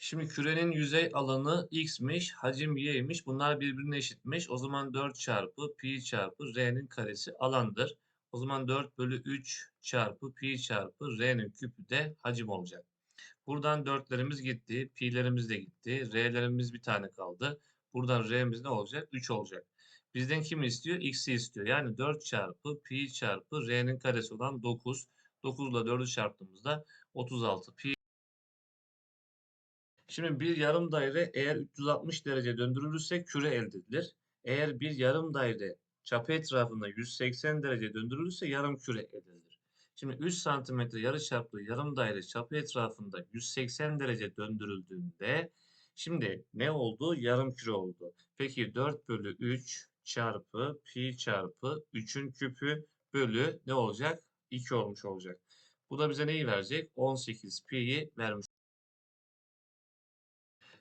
Şimdi kürenin yüzey alanı x'miş, hacim y'ymiş. Bunlar birbirine eşitmiş. O zaman 4 çarpı pi çarpı r'nin karesi alandır. O zaman 4 bölü 3 çarpı pi çarpı r'nin küpü de hacim olacak. Buradan 4'lerimiz gitti, pi'lerimiz de gitti, r'lerimiz bir tane kaldı. Buradan r'miz ne olacak? 3 olacak. Bizden kim istiyor? X'i istiyor. Yani 4 çarpı pi çarpı r'nin karesi olan 9. 9 ile 4'ü çarptığımızda 36 pi Şimdi bir yarım daire eğer 360 derece döndürülürse küre elde edilir. Eğer bir yarım daire çapı etrafında 180 derece döndürülürse yarım küre elde edilir. Şimdi 3 santimetre yarıçaplı yarım daire çapı etrafında 180 derece döndürüldüğünde şimdi ne oldu? Yarım küre oldu. Peki 4 bölü 3 çarpı pi çarpı 3'ün küpü bölü ne olacak? 2 olmuş olacak. Bu da bize neyi verecek? 18 pi'yi vermiş.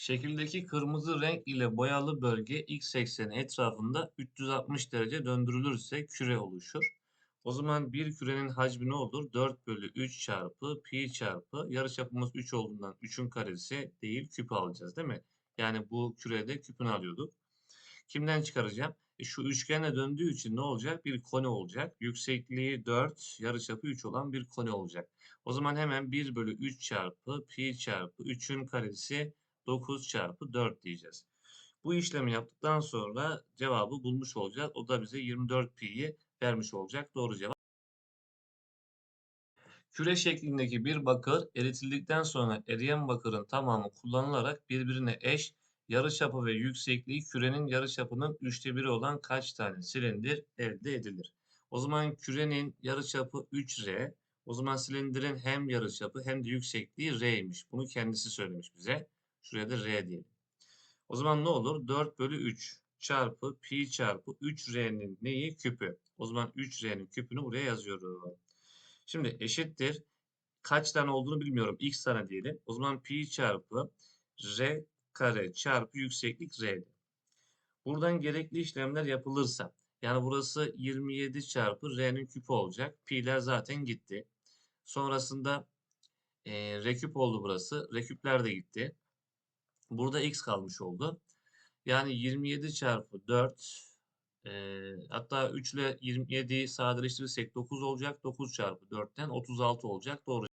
Şekildeki kırmızı renk ile boyalı bölge x ekseni etrafında 360 derece döndürülürse küre oluşur. O zaman bir kürenin hacmi ne olur? 4 bölü 3 çarpı pi çarpı yarıçapımız 3 olduğundan 3'ün karesi değil küpü alacağız değil mi? Yani bu kürede küpünü alıyorduk. Kimden çıkaracağım? E şu üçgenle döndüğü için ne olacak? Bir koni olacak. Yüksekliği 4, yarıçapı 3 olan bir koni olacak. O zaman hemen 1 bölü 3 çarpı pi çarpı 3'ün karesi 9 çarpı 4 diyeceğiz. Bu işlemi yaptıktan sonra cevabı bulmuş olacağız. O da bize 24 pi'yi vermiş olacak. Doğru cevap. Küre şeklindeki bir bakır eritildikten sonra eriyen bakırın tamamı kullanılarak birbirine eş yarıçapı ve yüksekliği kürenin yarıçapının üçte biri olan kaç tane silindir elde edilir? O zaman kürenin yarıçapı 3R. O zaman silindirin hem yarıçapı hem de yüksekliği R'ymiş. Bunu kendisi söylemiş bize. Şuraya da R diyelim. O zaman ne olur? 4 bölü 3 çarpı pi çarpı 3R'nin neyi? Küpü. O zaman 3R'nin küpünü buraya yazıyorum. Şimdi eşittir. Kaç tane olduğunu bilmiyorum. X tane diyelim. O zaman pi çarpı R kare çarpı yükseklik R'di. Buradan gerekli işlemler yapılırsa yani burası 27 çarpı R'nin küpü olacak. Pi'ler zaten gitti. Sonrasında e, R küp oldu burası. R küpler de gitti. Burada x kalmış oldu. Yani 27 çarpı 4 e, hatta 3 ile 27'yi sadeleştirirsek 9 olacak. 9 çarpı 4'ten 36 olacak. Doğru.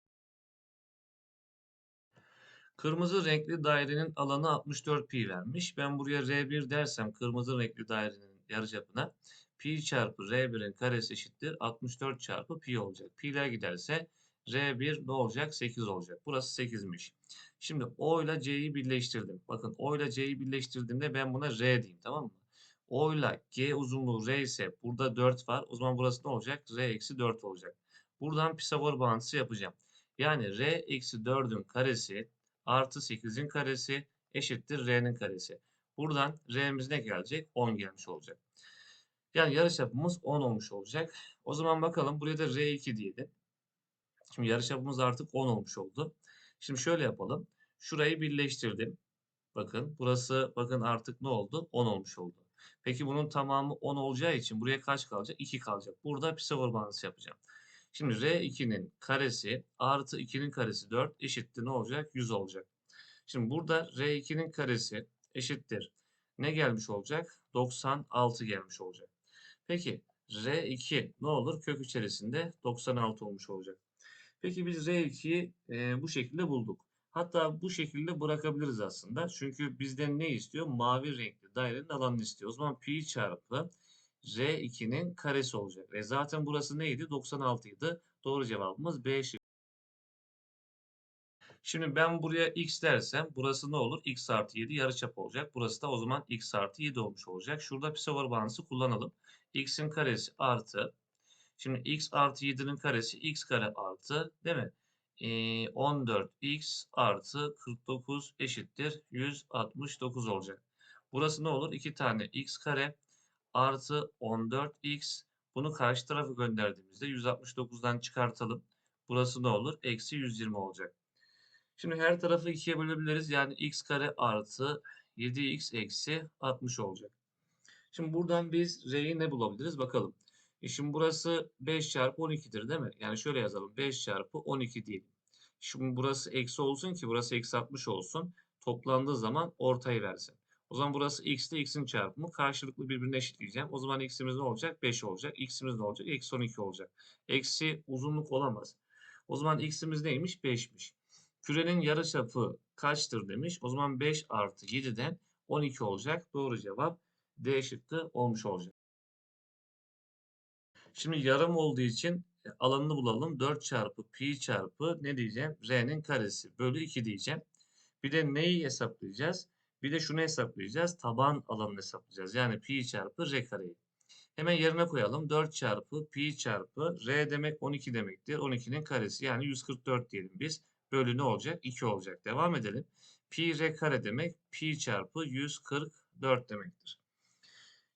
Kırmızı renkli dairenin alanı 64 pi vermiş. Ben buraya R1 dersem kırmızı renkli dairenin yarıçapına pi çarpı R1'in karesi eşittir 64 çarpı pi olacak. Pi'ler giderse R1 ne olacak? 8 olacak. Burası 8'miş. Şimdi O ile C'yi birleştirdim. Bakın O ile C'yi birleştirdiğimde ben buna R diyeyim tamam mı? O ile G uzunluğu R ise burada 4 var. O zaman burası ne olacak? R eksi 4 olacak. Buradan Pisagor bağıntısı yapacağım. Yani R eksi 4'ün karesi artı 8'in karesi eşittir R'nin karesi. Buradan R'miz ne gelecek? 10 gelmiş olacak. Yani yarıçapımız 10 olmuş olacak. O zaman bakalım buraya da R2 diyelim. Şimdi yarıçapımız artık 10 olmuş oldu. Şimdi şöyle yapalım. Şurayı birleştirdim. Bakın burası bakın artık ne oldu? 10 olmuş oldu. Peki bunun tamamı 10 olacağı için buraya kaç kalacak? 2 kalacak. Burada Pisagor bağıntısı yapacağım. Şimdi R2'nin karesi artı 2'nin karesi 4 eşittir ne olacak? 100 olacak. Şimdi burada R2'nin karesi eşittir. Ne gelmiş olacak? 96 gelmiş olacak. Peki R2 ne olur? Kök içerisinde 96 olmuş olacak. Peki biz R2'yi e, bu şekilde bulduk. Hatta bu şekilde bırakabiliriz aslında. Çünkü bizden ne istiyor? Mavi renkli dairenin alanını istiyor. O zaman pi çarpı R2'nin karesi olacak. E zaten burası neydi? 96 idi. Doğru cevabımız B şıkkı. Şimdi ben buraya x dersem burası ne olur? x artı 7 yarıçap olacak. Burası da o zaman x artı 7 olmuş olacak. Şurada Pisagor bağıntısı kullanalım. x'in karesi artı Şimdi x artı 7'nin karesi x kare artı değil mi? Ee, 14x artı 49 eşittir 169 olacak. Burası ne olur? 2 tane x kare artı 14x. Bunu karşı tarafa gönderdiğimizde 169'dan çıkartalım. Burası ne olur? Eksi 120 olacak. Şimdi her tarafı 2'ye bölebiliriz. Yani x kare artı 7x eksi 60 olacak. Şimdi buradan biz r'yi ne bulabiliriz? Bakalım. E şimdi burası 5 çarpı 12'dir değil mi? Yani şöyle yazalım. 5 çarpı 12 diyelim. Şimdi burası eksi olsun ki burası eksi 60 olsun. toplandığı zaman ortayı versin. O zaman burası x ile x'in çarpımı karşılıklı birbirine eşitleyeceğim. O zaman x'imiz ne olacak? 5 olacak. X'imiz ne olacak? Eksi 12 olacak. Eksi uzunluk olamaz. O zaman x'imiz neymiş? 5'miş. Kürenin yarıçapı kaçtır demiş. O zaman 5 artı 7'den 12 olacak. Doğru cevap D şıkkı olmuş olacak. Şimdi yarım olduğu için e, alanını bulalım. 4 çarpı pi çarpı ne diyeceğim? R'nin karesi bölü 2 diyeceğim. Bir de neyi hesaplayacağız? Bir de şunu hesaplayacağız. Taban alanını hesaplayacağız. Yani pi çarpı r kareyi. Hemen yerine koyalım. 4 çarpı pi çarpı r demek 12 demektir. 12'nin karesi yani 144 diyelim biz. Bölü ne olacak? 2 olacak. Devam edelim. Pi r kare demek pi çarpı 144 demektir.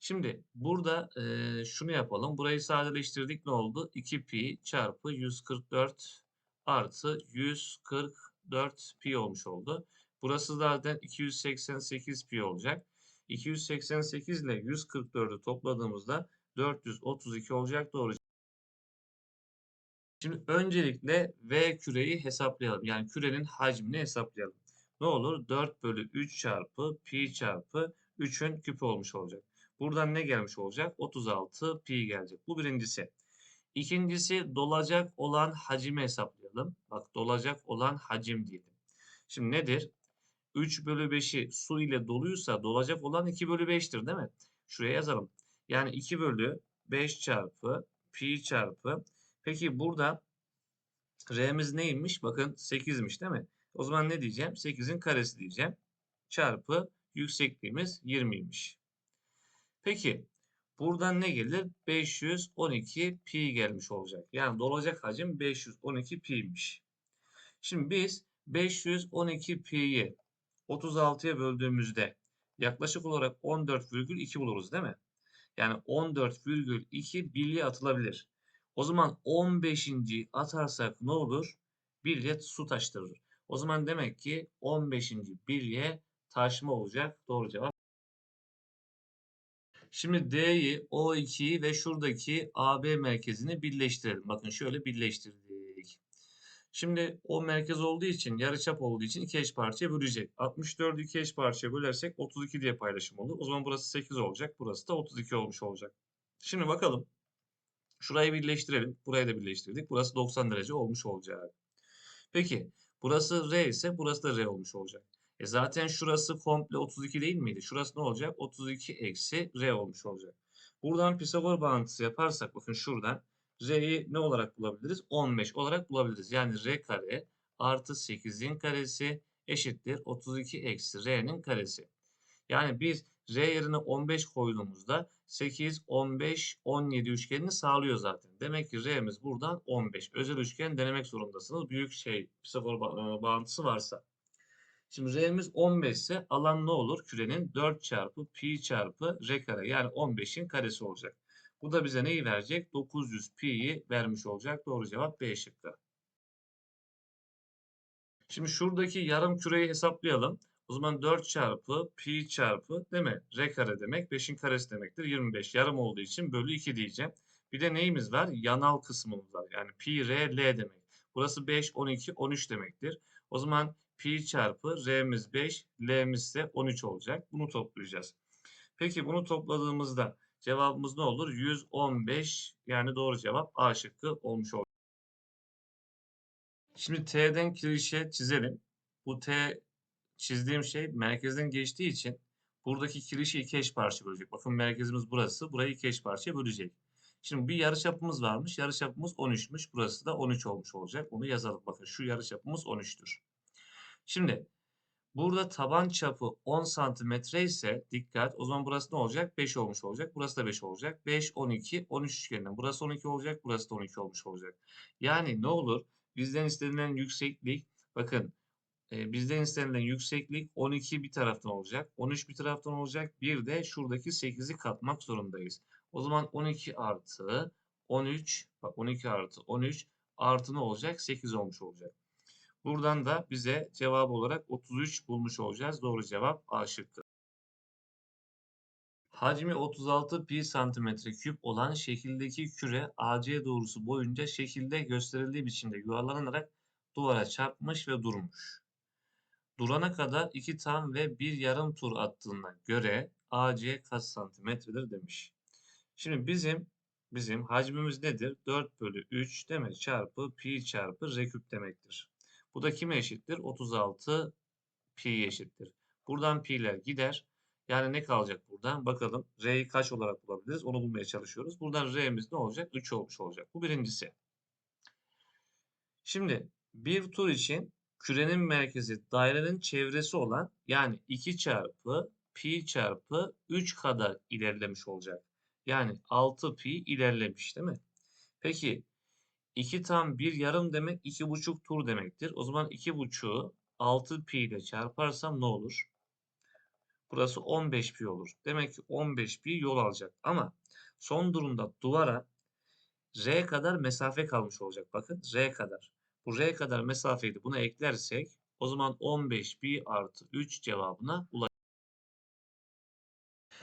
Şimdi burada e, şunu yapalım. Burayı sadeleştirdik ne oldu? 2 pi çarpı 144 artı 144 pi olmuş oldu. Burası zaten 288 pi olacak. 288 ile 144'ü topladığımızda 432 olacak. Doğru. Şimdi öncelikle V küreyi hesaplayalım. Yani kürenin hacmini hesaplayalım. Ne olur? 4 bölü 3 çarpı pi çarpı 3'ün küpü olmuş olacak. Buradan ne gelmiş olacak? 36 pi gelecek. Bu birincisi. İkincisi dolacak olan hacimi hesaplayalım. Bak dolacak olan hacim diyelim. Şimdi nedir? 3 bölü 5'i su ile doluysa dolacak olan 2 bölü 5'tir değil mi? Şuraya yazalım. Yani 2 bölü 5 çarpı pi çarpı. Peki burada R'miz neymiş? Bakın 8'miş değil mi? O zaman ne diyeceğim? 8'in karesi diyeceğim. Çarpı yüksekliğimiz 20'ymiş. Peki buradan ne gelir? 512 pi gelmiş olacak. Yani dolacak hacim 512 pi'ymiş. Şimdi biz 512 pi'yi 36'ya böldüğümüzde yaklaşık olarak 14,2 buluruz değil mi? Yani 14,2 bilye atılabilir. O zaman 15. atarsak ne olur? Bilye su taştırır. O zaman demek ki 15. bilye taşma olacak. Doğru cevap. Şimdi D'yi, O2'yi ve şuradaki AB merkezini birleştirelim. Bakın şöyle birleştirdik. Şimdi o merkez olduğu için, yarıçap olduğu için iki eş parçaya bölecek. 64'ü iki eş parçaya bölersek 32 diye paylaşım olur. O zaman burası 8 olacak. Burası da 32 olmuş olacak. Şimdi bakalım. Şurayı birleştirelim. Burayı da birleştirdik. Burası 90 derece olmuş olacak. Peki burası R ise burası da R olmuş olacak. E zaten şurası komple 32 değil miydi? Şurası ne olacak? 32 eksi R olmuş olacak. Buradan Pisagor bağıntısı yaparsak bakın şuradan R'yi ne olarak bulabiliriz? 15 olarak bulabiliriz. Yani R kare artı 8'in karesi eşittir 32 eksi R'nin karesi. Yani biz R yerine 15 koyduğumuzda 8, 15, 17 üçgenini sağlıyor zaten. Demek ki R'miz buradan 15. Özel üçgen denemek zorundasınız. Büyük şey Pisagor bağıntısı varsa. Şimdi R'miz 15 ise alan ne olur? Kürenin 4 çarpı pi çarpı R kare yani 15'in karesi olacak. Bu da bize neyi verecek? 900 pi'yi vermiş olacak. Doğru cevap B şıkkı. Şimdi şuradaki yarım küreyi hesaplayalım. O zaman 4 çarpı pi çarpı değil mi? R kare demek 5'in karesi demektir. 25 yarım olduğu için bölü 2 diyeceğim. Bir de neyimiz var? Yanal kısmımız var. Yani pi r l demek. Burası 5, 12, 13 demektir. O zaman pi çarpı r'miz 5, l'miz ise 13 olacak. Bunu toplayacağız. Peki bunu topladığımızda cevabımız ne olur? 115 yani doğru cevap A şıkkı olmuş olur. Şimdi T'den klişe çizelim. Bu T çizdiğim şey merkezden geçtiği için buradaki kirişi iki eş parça bölecek. Bakın merkezimiz burası. Burayı iki eş parçaya bölecek. Şimdi bir yarıçapımız varmış. Yarıçapımız 13'müş. Burası da 13 olmuş olacak. Onu yazalım. Bakın şu yarıçapımız 13'tür. Şimdi burada taban çapı 10 santimetre ise dikkat o zaman burası ne olacak? 5 olmuş olacak. Burası da 5 olacak. 5, 12, 13 üçgeninden. Burası 12 olacak. Burası da 12 olmuş olacak. Yani ne olur? Bizden istenilen yükseklik bakın e, bizden istenilen yükseklik 12 bir taraftan olacak. 13 bir taraftan olacak. Bir de şuradaki 8'i katmak zorundayız. O zaman 12 artı 13 bak 12 artı 13 artı ne olacak? 8 olmuş olacak. Buradan da bize cevap olarak 33 bulmuş olacağız. Doğru cevap A şıkkı. Hacmi 36 pi santimetre küp olan şekildeki küre AC doğrusu boyunca şekilde gösterildiği biçimde yuvarlanarak duvara çarpmış ve durmuş. durana kadar 2 tam ve 1 yarım tur attığına göre AC kaç santimetredir demiş. Şimdi bizim bizim hacmimiz nedir? 4 bölü 3 değil mi? Çarpı pi çarpı r küp demektir. Bu da kime eşittir? 36 pi eşittir. Buradan pi'ler gider. Yani ne kalacak buradan? Bakalım r'yi kaç olarak bulabiliriz? Onu bulmaya çalışıyoruz. Buradan r'miz ne olacak? 3 olmuş olacak. Bu birincisi. Şimdi bir tur için kürenin merkezi dairenin çevresi olan yani 2 çarpı pi çarpı 3 kadar ilerlemiş olacak. Yani 6 pi ilerlemiş değil mi? Peki 2 tam 1 yarım demek 2,5 tur demektir. O zaman 2,5'u 6 pi ile çarparsam ne olur? Burası 15 pi olur. Demek ki 15 pi yol alacak. Ama son durumda duvara R kadar mesafe kalmış olacak. Bakın R kadar. Bu R kadar mesafeyi buna eklersek o zaman 15 pi artı 3 cevabına ulaşacağız.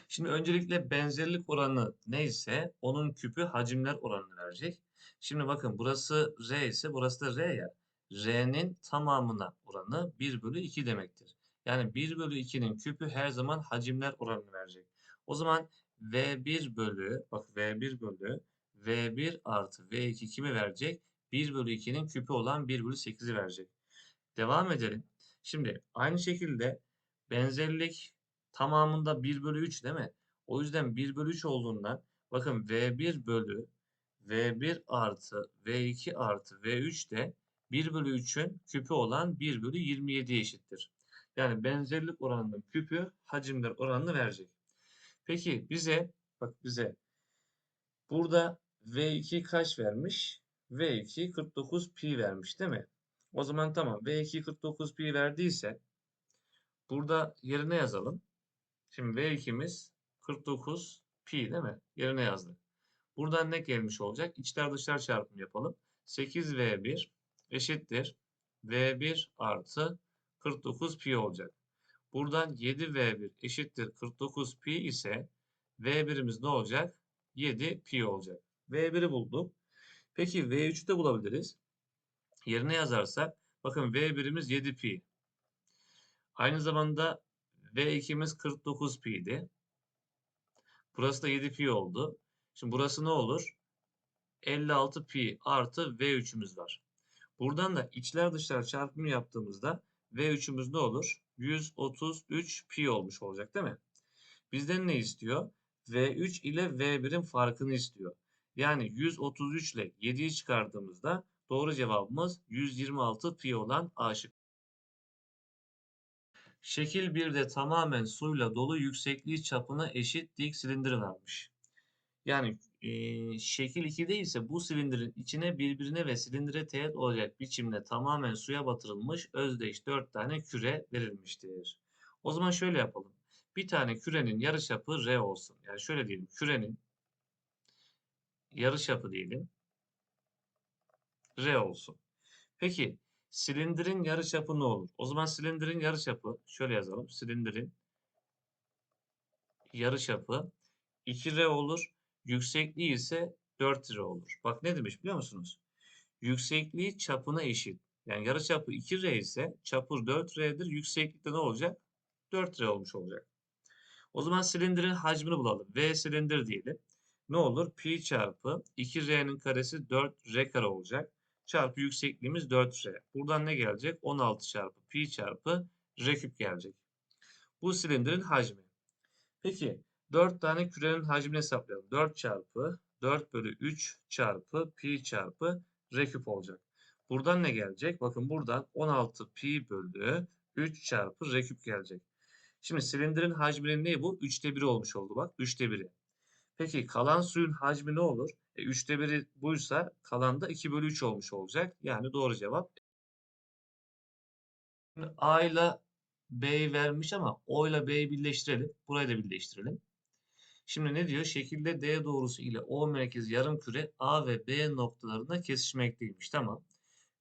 Şimdi öncelikle benzerlik oranı neyse onun küpü hacimler oranını verecek. Şimdi bakın burası R ise burası da R ya. R'nin tamamına oranı 1 bölü 2 demektir. Yani 1 bölü 2'nin küpü her zaman hacimler oranını verecek. O zaman V1 bölü, bak V1 bölü V1 artı V2 kimi verecek? 1 bölü 2'nin küpü olan 1 bölü 8'i verecek. Devam edelim. Şimdi aynı şekilde benzerlik tamamında 1 bölü 3 değil mi? O yüzden 1 bölü 3 olduğundan bakın V1 bölü V1 artı V2 artı V3 de 1 bölü 3'ün küpü olan 1 bölü 27 eşittir. Yani benzerlik oranının küpü hacimler oranını verecek. Peki bize bak bize burada V2 kaç vermiş? V2 49 pi vermiş değil mi? O zaman tamam V2 49 pi verdiyse burada yerine yazalım. Şimdi V2'miz 49 pi değil mi? Yerine yazdık. Buradan ne gelmiş olacak? İçler dışlar çarpımı yapalım. 8V1 eşittir. V1 artı 49 pi olacak. Buradan 7V1 eşittir 49 pi ise V1'imiz ne olacak? 7 pi olacak. V1'i bulduk. Peki V3'ü de bulabiliriz. Yerine yazarsak bakın V1'imiz 7 pi. Aynı zamanda V2'miz 49 pi'ydi. Burası da 7 pi oldu. Şimdi burası ne olur? 56 pi artı V3'ümüz var. Buradan da içler dışlar çarpımı yaptığımızda V3'ümüz ne olur? 133 pi olmuş olacak değil mi? Bizden ne istiyor? V3 ile V1'in farkını istiyor. Yani 133 ile 7'yi çıkardığımızda doğru cevabımız 126 pi olan A şıkkı. Şekil 1'de tamamen suyla dolu yüksekliği çapına eşit dik silindir varmış. Yani e, şekil 2'de ise bu silindirin içine birbirine ve silindire teğet olacak biçimde tamamen suya batırılmış özdeş 4 tane küre verilmiştir. O zaman şöyle yapalım. Bir tane kürenin yarıçapı R olsun. Yani şöyle diyelim. Kürenin yarıçapı diyelim. R olsun. Peki silindirin yarıçapı ne olur? O zaman silindirin yarıçapı şöyle yazalım. Silindirin yarıçapı 2R olur. Yüksekliği ise 4 lira olur. Bak ne demiş biliyor musunuz? Yüksekliği çapına eşit. Yani yarı çapı 2R ise çapı 4R'dir. Yükseklikte ne olacak? 4R olmuş olacak. O zaman silindirin hacmini bulalım. V silindir diyelim. Ne olur? Pi çarpı 2R'nin karesi 4R kare olacak. Çarpı yüksekliğimiz 4R. Buradan ne gelecek? 16 çarpı pi çarpı R küp gelecek. Bu silindirin hacmi. Peki 4 tane kürenin hacmini hesaplayalım. 4 çarpı 4 bölü 3 çarpı pi çarpı r küp olacak. Buradan ne gelecek? Bakın buradan 16 pi bölü 3 çarpı r küp gelecek. Şimdi silindirin hacminin neyi bu? 3'te 1 olmuş oldu bak. 3'te 1'i. Peki kalan suyun hacmi ne olur? E, 3'te 1'i buysa kalan da 2 bölü 3 olmuş olacak. Yani doğru cevap. A ile B'yi vermiş ama O ile B'yi birleştirelim. Burayı da birleştirelim. Şimdi ne diyor? Şekilde D doğrusu ile O merkez yarım küre A ve B noktalarında kesişmekteymiş. Tamam.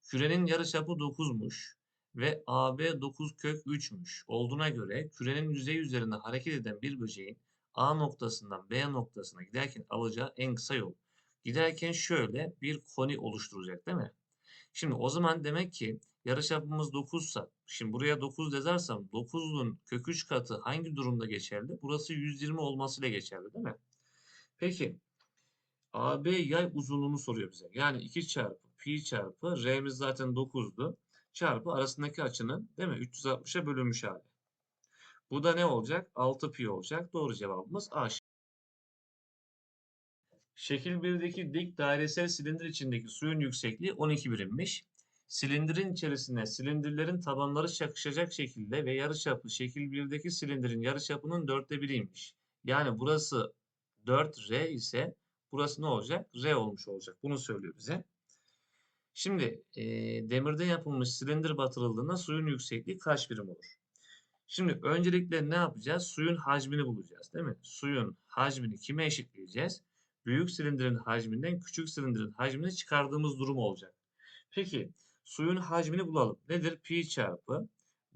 Kürenin yarıçapı 9'muş ve AB 9 kök 3'müş. Olduğuna göre kürenin yüzey üzerinde hareket eden bir böceğin A noktasından B noktasına giderken alacağı en kısa yol. Giderken şöyle bir koni oluşturacak değil mi? Şimdi o zaman demek ki Yarıçapımız 9'sa şimdi buraya 9 yazarsam 9'un kök 3 katı hangi durumda geçerli? Burası 120 olmasıyla geçerli değil mi? Peki AB yay uzunluğunu soruyor bize. Yani 2 çarpı pi çarpı r'miz zaten 9'du. Çarpı arasındaki açının değil mi? 360'a bölünmüş hali. Bu da ne olacak? 6 pi olacak. Doğru cevabımız A. Şekil 1'deki dik dairesel silindir içindeki suyun yüksekliği 12 birimmiş. Silindirin içerisine silindirlerin tabanları çakışacak şekilde ve yarıçapı şekil 1'deki silindirin yarıçapının dörtte biriymiş. Yani burası 4R ise burası ne olacak? R olmuş olacak. Bunu söylüyor bize. Şimdi e, demirden yapılmış silindir batırıldığında suyun yüksekliği kaç birim olur? Şimdi öncelikle ne yapacağız? Suyun hacmini bulacağız değil mi? Suyun hacmini kime eşitleyeceğiz? Büyük silindirin hacminden küçük silindirin hacmini çıkardığımız durum olacak. Peki suyun hacmini bulalım. Nedir? Pi çarpı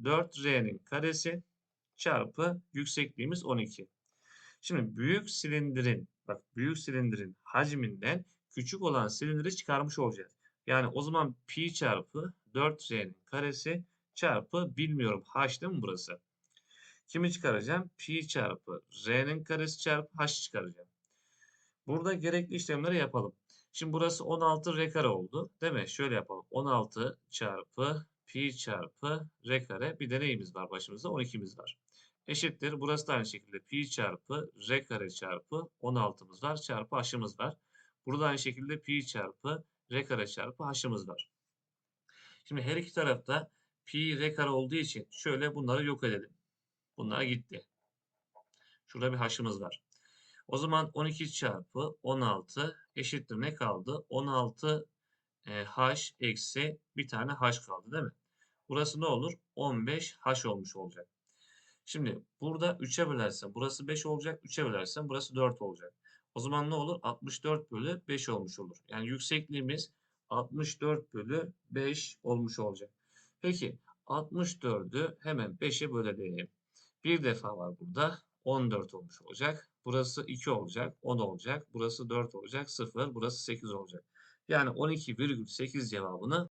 4R'nin karesi çarpı yüksekliğimiz 12. Şimdi büyük silindirin bak büyük silindirin hacminden küçük olan silindiri çıkarmış olacağız. Yani o zaman pi çarpı 4R'nin karesi çarpı bilmiyorum h değil mi burası? Kimi çıkaracağım? Pi çarpı r'nin karesi çarpı h çıkaracağım. Burada gerekli işlemleri yapalım. Şimdi burası 16 r kare oldu. Değil mi? Şöyle yapalım. 16 çarpı pi çarpı r kare. Bir de neyimiz var başımızda? 12'miz var. Eşittir. Burası da aynı şekilde pi çarpı r kare çarpı 16'mız var. Çarpı h'ımız var. Burada aynı şekilde pi çarpı r kare çarpı h'ımız var. Şimdi her iki tarafta pi r kare olduğu için şöyle bunları yok edelim. Bunlar gitti. Şurada bir h'ımız var. O zaman 12 çarpı 16 eşittir ne kaldı? 16 e, h eksi bir tane h kaldı değil mi? Burası ne olur? 15 h olmuş olacak. Şimdi burada 3'e bölersem burası 5 olacak. 3'e bölersem burası 4 olacak. O zaman ne olur? 64 bölü 5 olmuş olur. Yani yüksekliğimiz 64 bölü 5 olmuş olacak. Peki 64'ü hemen 5'e bölelim. Bir defa var burada. 14 olmuş olacak. Burası 2 olacak. 10 olacak. Burası 4 olacak. 0. Burası 8 olacak. Yani 12,8 cevabını